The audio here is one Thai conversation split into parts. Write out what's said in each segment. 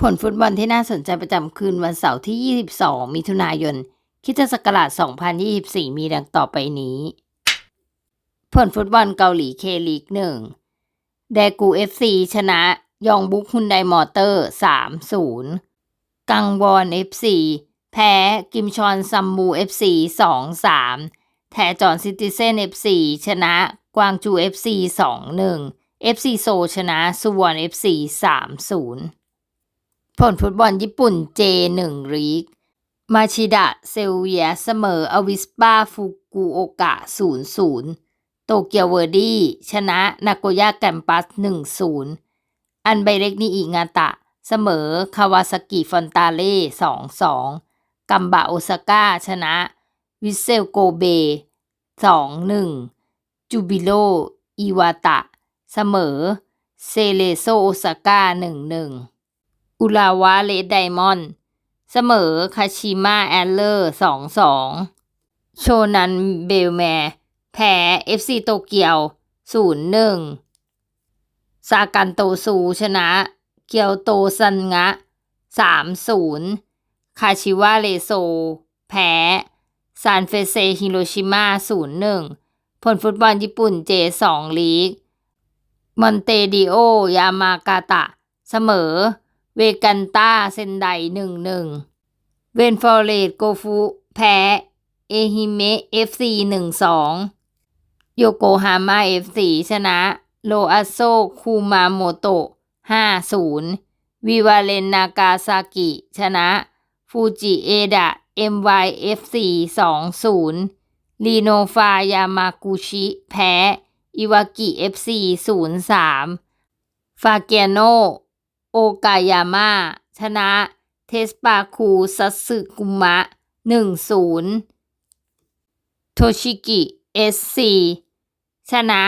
ผลฟุตบอลที่น่าสนใจประจำคืนวันเสาร์ที่ 22 มิถุนายนคริสตศักราช 2024 มีดังต่อไปนี้ ผลฟุตบอลเกาหลีเคลีกหนึ่งแดกูเอฟซีชนะยองบุกฮุนไดมอเตอร์ 3-0 กังวอนเอฟซีแพ้กิมชอนซัมมูเอฟซี2-3 แทจอนซิติเซนเอฟซีชนะกวางจูเอฟซี2-1เอฟซีโซชนะสุวรรณเอฟซี3-0 ผลฟุตบอลญี่ปุ่น J1 ลีก มาชิดะเซลเวียเสมออวิสปาฟุกุโอกะ 0-0 โตเกียวเวอร์ดี้ชนะนาโกย่าแกมปัส 1-0 อันไบเล็กนิอิงาตะ เสมอคาวาซากิฟอนตาเล่ 2-2 กัมบะโอซาก้าชนะ วิเซลโกเบ 2-1 จูบิโลอิวาตะ เสมอเซเลโซโอซาก้า 1-1 อุราวะเลดไดมอนด์เสมอคาชิมะแอนเลอร์2-2โชนันเบลแมร์แพ้ FC โตเกียว0-1ซากันโตซูชนะ เกียวโตซันงะ3-0คาชิวะเลโซ แพ้ซานเฟเซฮิโรชิมา0-1ผลฟุตบอลญี่ปุ่น J2 ลีก มอนเตดิโอยามากาตะ เสมอ เวกันตาเซนได1-1เวนฟอร์เรตโกฟุแพ้เอฮิเมะ FC 1-2โยโกฮาม่า FC ชนะโรอาโซคูมาโมโตะ5-0วิวาเลนนากาซากิชนะฟูจิเอดะ MYFC 2-0ลีโนฟายามากุชิ แพ้ อิวากิ FC 0-3ฟาเกียโน โอกายาม่าชนะเทสปาคูซัสึกุมะ 1-0 โทชิกิ SC ชนะ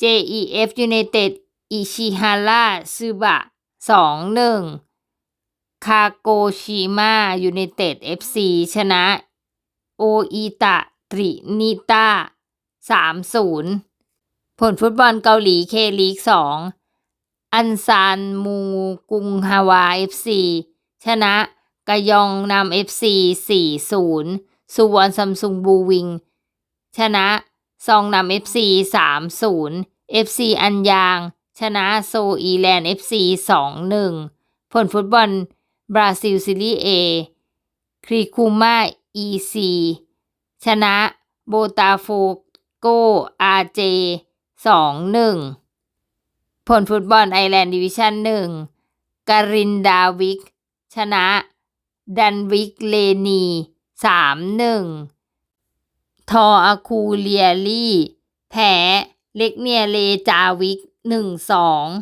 JEF United อิชิฮาระซึบะ 2-1 คาโกชิมะยูไนเต็ด FC ชนะ โออิตะตรินิตา3-0 ผลฟุตบอลเกาหลีเคลีก 2 อันซานมูกุงฮาวา FC ชนะกะยองนำ FC 4-0สุวรรณซัมซุงบูวิง ชนะซองนำ FC 3-0 FC อันยาง ชนะโซอีแลนด์ FC 2-1ผลฟุตบอลบราซิลซีรีเอครีคูมาอีซีชนะโบตาโฟโกอาเจ2-1 ผลฟุตบอลไอแลนด์ดิวิชั่น1การินดาวิก ชนะ ดันวิกเลนี3-1ทออาคูเลียลี่แพ้เล็กเนียเลจาวิก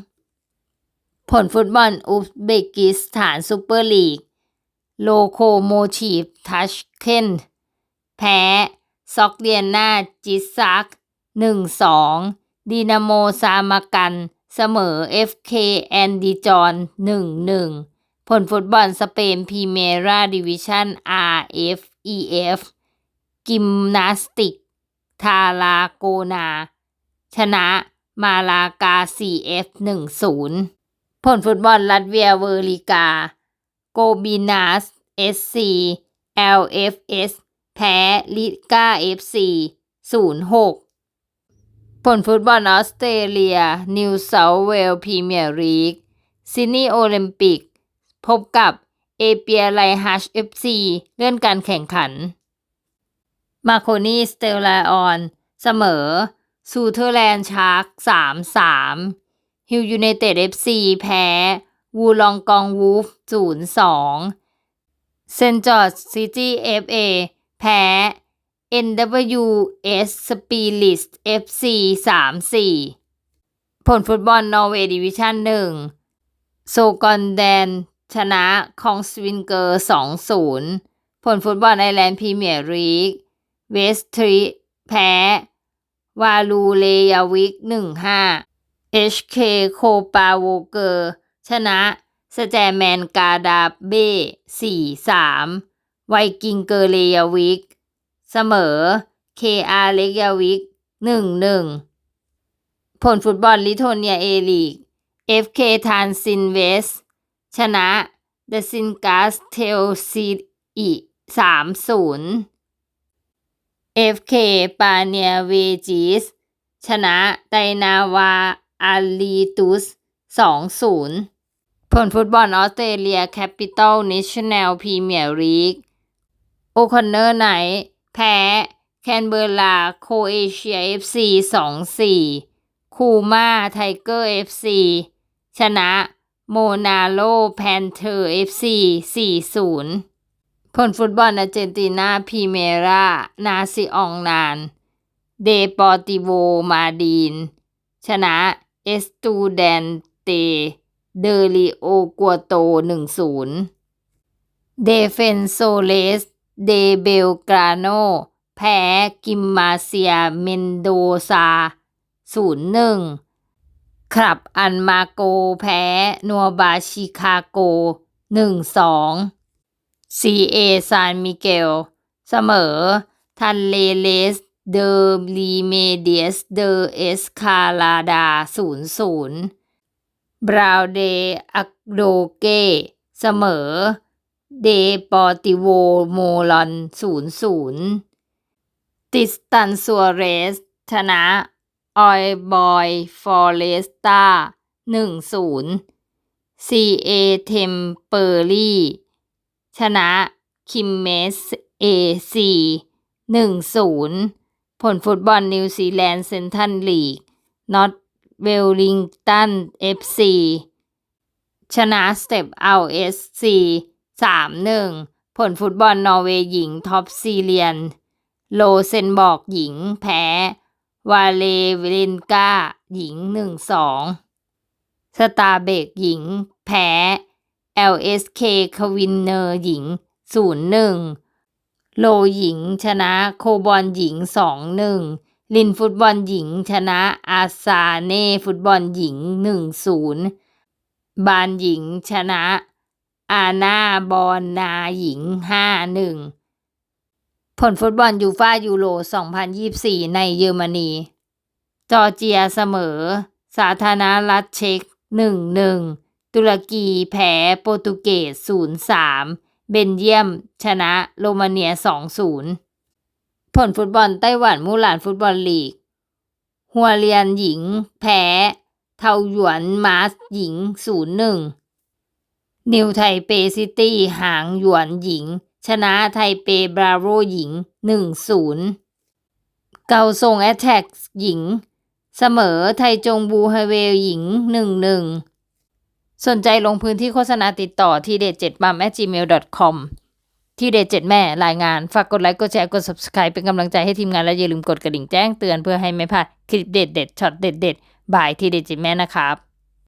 1-2ผลฟุตบอลอุซเบกิสถานซูเปอร์ลีก โลโคโมทีฟทัชเคนแพ้ ซอกเดียนาจิซัก1-2ดีนาโมซามากัน เสมอ FK แอนดิจอน1-1 ผลฟุตบอลสเปนพรีเมียราดิวิชั่น RFEF กิมนาสติก ทาลาโกนา ชนะมาลากา CF 1-0 ผลฟุตบอลลัตเวียเวอริกา โกบินาส SC LFS แพ้ลิกา FC 0-6 ผลฟุตบอลออสเตรเลีย นิวเซาเวลพรีเมียร์ลีกซิดนีย์โอลิมปิก พบกับเอเปียไลฮัช FC เลื่อนการแข่งขัน มาโคนีสเตลไลออน เสมอ ซูเทอร์แลนด์ชาร์ก3-3ฮิลยูไนเต็ด FC แพ้ วูลองกองวูฟ0-2เซนจอร์ซิตี้ FA แพ้ NWS Spirit FC 3-4 ผลฟุตบอลนอร์เวย์ดิวิชั่น1โซกอนแดน ชนะคองสวินเกอร์ 2-0 ผลฟุตบอลไอร์แลนด์พรีเมียร์ลีกเวสทรีแพ้ วาลูเลยาวิก 1-5 HK โคปาโวเกอร์ ชนะสแจแมนกาดาเบ้ 4-3 ไวกิงเกอร์เลยาวิก เสมอ KR เล็กยาวิก1-1ผลฟุตบอลลิโทเนียเอลีก FK ทานซินเวส ชนะเดซินกัสเทลซีอีสามศูนย์ FK ปาเนียเวจิส ชนะไดนาวาอาลีตุส2-0ผลฟุตบอลออสเตรเลียแคปิตอลเนชั่นแนลพรีเมียร์ลีก โอคอนเนอร์ไนท์ แพ้แคนเบอร์ลาโคเอเชีย FC 2-4คูมาไทเกอร์ FC ชนะโมนาโลแพนเทอร์ FC 4-0ผลฟุตบอลอาร์เจนตินาพีเมรานาซิอองนาน เดปอร์ติโวมาดีน ชนะเอสตูแดนเต เดริโอกัวโต1-0เดเฟนโซเลส เดเบลกราโน แพ้กิมมาเซียเมนโดซา 0-1ครับอันมาโกแพ้นัวบาชิคาโก 1-2 CA ซานมิเกล เสมอ ทันเลเลสเดอรีเมเดียสเดอเอสคาลาดา 0-0 บราวเดอักโดเก เสมอ เดปอติโวโมลอน0-0ติสตันซัวเรส ชนะ ออยบอย ฟอเรสตา1-0 CA เอเทมเปอร์ลี่ ชนะ คิมเมสเอซีหนึ่งศูนย์ผลฟุตบอลนิวซีแลนด์เซนทันลีกนอตเวลลิงตันเอฟซีชนะสเตปเอาเอสซี สามหนึ่งผลฟุตบอลนอร์เวย์หญิงท็อปซีเรียน โลเซนบอกหญิงแพ้ วาเลเวเลนกาหญิงหนึ่งสองสตาเบกหญิง แพ้ LSK ควินเนอร์หญิง 0-1 โลหญิงชนะโคบอลหญิง 2-1 ลินฟุตบอลหญิงชนะอาซาเน่ฟุตบอลหญิง 1-0 บานหญิงชนะ อาณาบอนนาหญิง 5-1 ผลฟุตบอลยูฟ่ายูโร 2024 ในเยอรมนี จอร์เจียเสมอ สาธารณรัฐเช็ก 1-1 ตุรกีแพ้โปรตุเกส 0-3 เบนเยียม ชนะโรมาเนีย 2-0 ผลฟุตบอลไต้หวันมูหลานฟุตบอลลีก หัวเรียนหญิง แพ้ เทาหยวนมาสหญิง 0-1 นิวไทเปซิตี้หางหยวนหญิง ชนะไทเปบราโวหญิง 1-0 เกาซงแอตแทกหญิง เสมอไทจงบูฮเวลหญิง 1-1 สนใจลงพื้นที่โฆษณาติดต่อที่เด็ดเจ็ดมัม gmail com ที่เด็ดเจ็ดแม่รายงาน ฝากกดไลค์ กดแชร์ กด subscribe เป็นกำลังใจให้ทีมงานและอย่าลืมกดกระดิ่งแจ้งเตือนเพื่อให้ไม่พลาดคลิปเด็ดเด็ดช็อตเด็ดเด็ดบายที่เด็ดเจ็ดแม่นะครับ